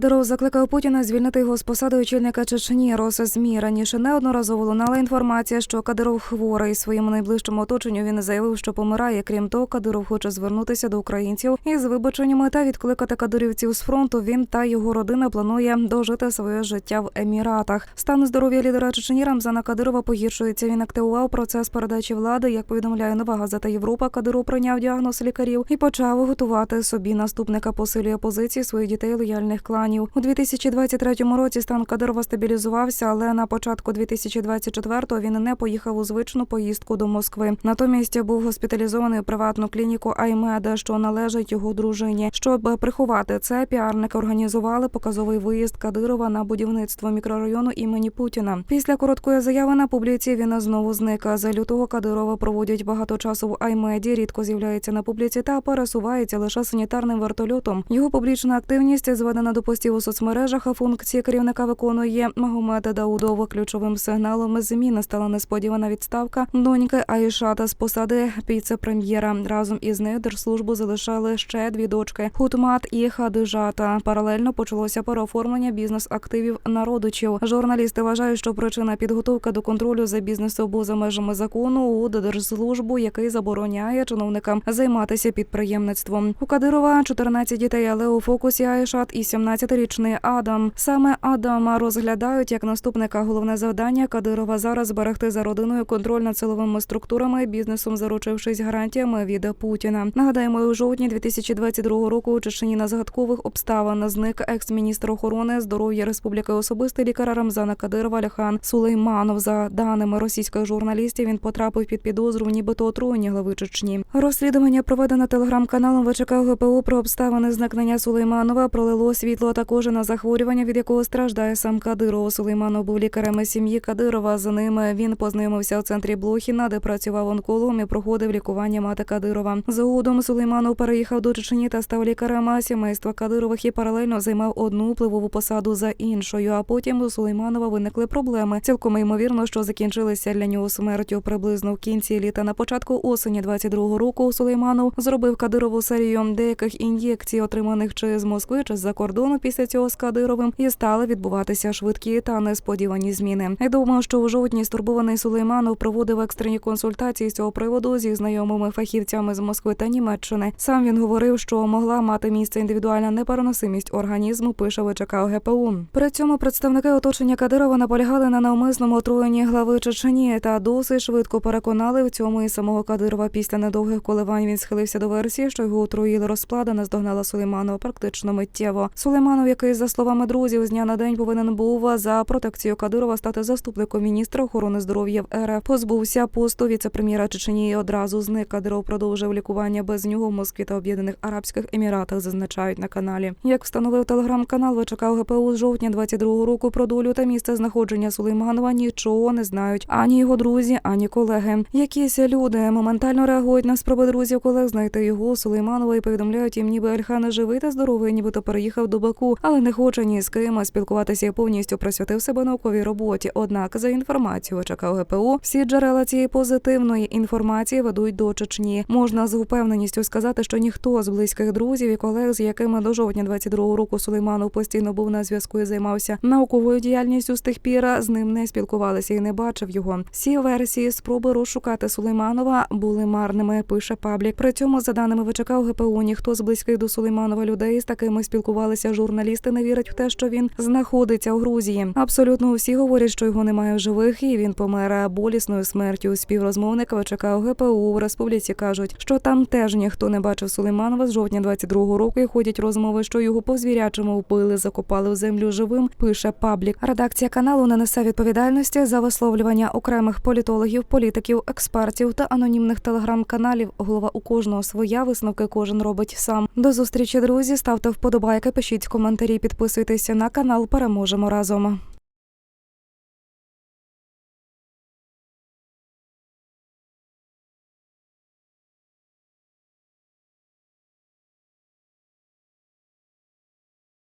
Кадиров закликав Путіна звільнити його з посади очільника Чечні. Росзмі раніше неодноразово лунала інформація, що Кадиров хворий. Своєму найближчому оточенню він заявив, що помирає. Крім того, Кадиров хоче звернутися до українців із вибаченнями та відкликати кадирівців з фронту. Він та його родина планує дожити своє життя в Еміратах. Стан здоров'я лідера Чечні Рамзана Кадирова погіршується. Він активував процес передачі влади. Як повідомляє нова газета Європа, Кадиров прийняв діагноз лікарів і почав готувати собі наступника. Посилює позиції своїх дітей лояльних кланів. У 2023 році стан Кадирова стабілізувався, але на початку 2024-го він не поїхав у звичну поїздку до Москви. Натомість був госпіталізований у приватну клініку Аймеда, що належить його дружині. Щоб приховати це, піарники організували показовий виїзд Кадирова на будівництво мікрорайону імені Путіна. Після короткої заяви на публіці він знову зник. За лютого Кадирова проводять багато часу в Аймеді. Рідко з'являється на публіці та пересувається лише санітарним вертольотом. Його публічна активність зведена до постів у соцмережах. Функції керівника виконує Магомед Даудов. Ключовим сигналом зміни стала несподівана відставка доньки Айшата з посади віце-прем'єра. Разом із нею держслужбу залишали ще дві дочки Хутмат і Хадижата. Паралельно почалося переоформлення бізнес-активів народичів. Журналісти вважають, що причина підготовка до контролю за бізнесом був за межами закону у держслужбу, який забороняє чиновникам займатися підприємництвом. У Кадирова 14 дітей, але у фокусі Айшат і 17-річний Адам. Саме Адама розглядають як наступника. Головне завдання Кадирова зараз зберегти за родиною контроль над силовими структурами, бізнесом, заручившись гарантіями від Путіна. Нагадаємо, у жовтні 2022 року у Чечні на загадкових обставин зник екс-міністр охорони здоров'я республіки особистий лікар Рамзана Кадирова Ляхан Сулейманов. За даними російських журналістів, він потрапив під підозру, нібито отруєння глави Чечні. Розслідування проведене телеграм-каналом ВЧК ГПУ про обставини зникнення Сулейманова пролило світло також на захворювання, від якого страждає сам Кадиров. Сулейманов був лікарем сім'ї Кадирова. За ними він познайомився у центрі Блохіна, де працював онкологом і проходив лікування мати Кадирова. Згодом Сулейманов переїхав до Чечні та став лікарем сімейства Кадирових і паралельно займав одну впливову посаду за іншою. А потім у Сулейманова виникли проблеми. Цілком ймовірно, що закінчилися для нього смертю приблизно в кінці літа. На початку осені 22-го року Сулейманов зробив Кадирову серію деяких ін'єкцій, отриманих чи з Москви, чи з-за кордону. Після цього з Кадировим і стали відбуватися швидкі та несподівані зміни. Думаю, що у жовтні стурбований Сулейманов проводив екстрені консультації з цього приводу зі знайомими фахівцями з Москви та Німеччини. Сам він говорив, що могла мати місце індивідуальна непереносимість організму. Пише ВЧК ГПУ. При цьому представники оточення Кадирова наполягали на навмисному отруєнні глави Чечені та досить швидко переконали в цьому і самого Кадирова. Після недовгих коливань він схилився до версії, що його отруїли розплада, наздогнала Сулейманова практично миттєво. Сулейманов, який за словами друзів з дня на день повинен був за протекцію Кадирова стати заступником міністра охорони здоров'я в РФ, позбувся посту віце-прем'єра Чечені і одразу зник. Кадиров продовжив лікування без нього в Москві та Об'єднаних Арабських Еміратах. Зазначають на каналі. Як встановив телеграм-канал ВЧК ГПУ з жовтня 22-го року про долю та місце знаходження Сулейманова нічого не знають ані його друзі, ані колеги. Якісь люди моментально реагують на спроби друзів колег знайти його Сулейманова і повідомляють їм, ніби Альхан живий та здоровий, нібито переїхав до Баку, але не хоче ні з ким спілкуватися і повністю присвятив себе науковій роботі. Однак, за інформацією ВЧК ГПУ, всі джерела цієї позитивної інформації ведуть до Чечні. Можна з упевненістю сказати, що ніхто з близьких друзів і колег, з якими до жовтня 22-го року Сулейманов постійно був на зв'язку і займався науковою діяльністю з тих пір, з ним не спілкувалися і не бачив його. Всі версії спроби розшукати Сулейманова були марними. Пише паблік. При цьому, за даними ВЧК ГПУ, ніхто з близьких до Сулейманова людей з такими спілкувалися. Журналісти не вірять в те, що він знаходиться у Грузії. Абсолютно усі говорять, що його немає в живих, і він помер болісною смертю. Співрозмовник ВЧК ГПУ у республіці кажуть, що там теж ніхто не бачив Сулейманова з жовтня 22-го року. І ходять розмови, що його по звірячому вбили, закопали в землю живим. Пише паблік. Редакція каналу не несе відповідальності за висловлювання окремих політологів, політиків, експертів та анонімних телеграм-каналів. Голова у кожного своя висновки кожен робить сам. До зустрічі, друзі. Ставте вподобайки, пишіть коментарі, підписуйтеся на канал. Переможемо разом.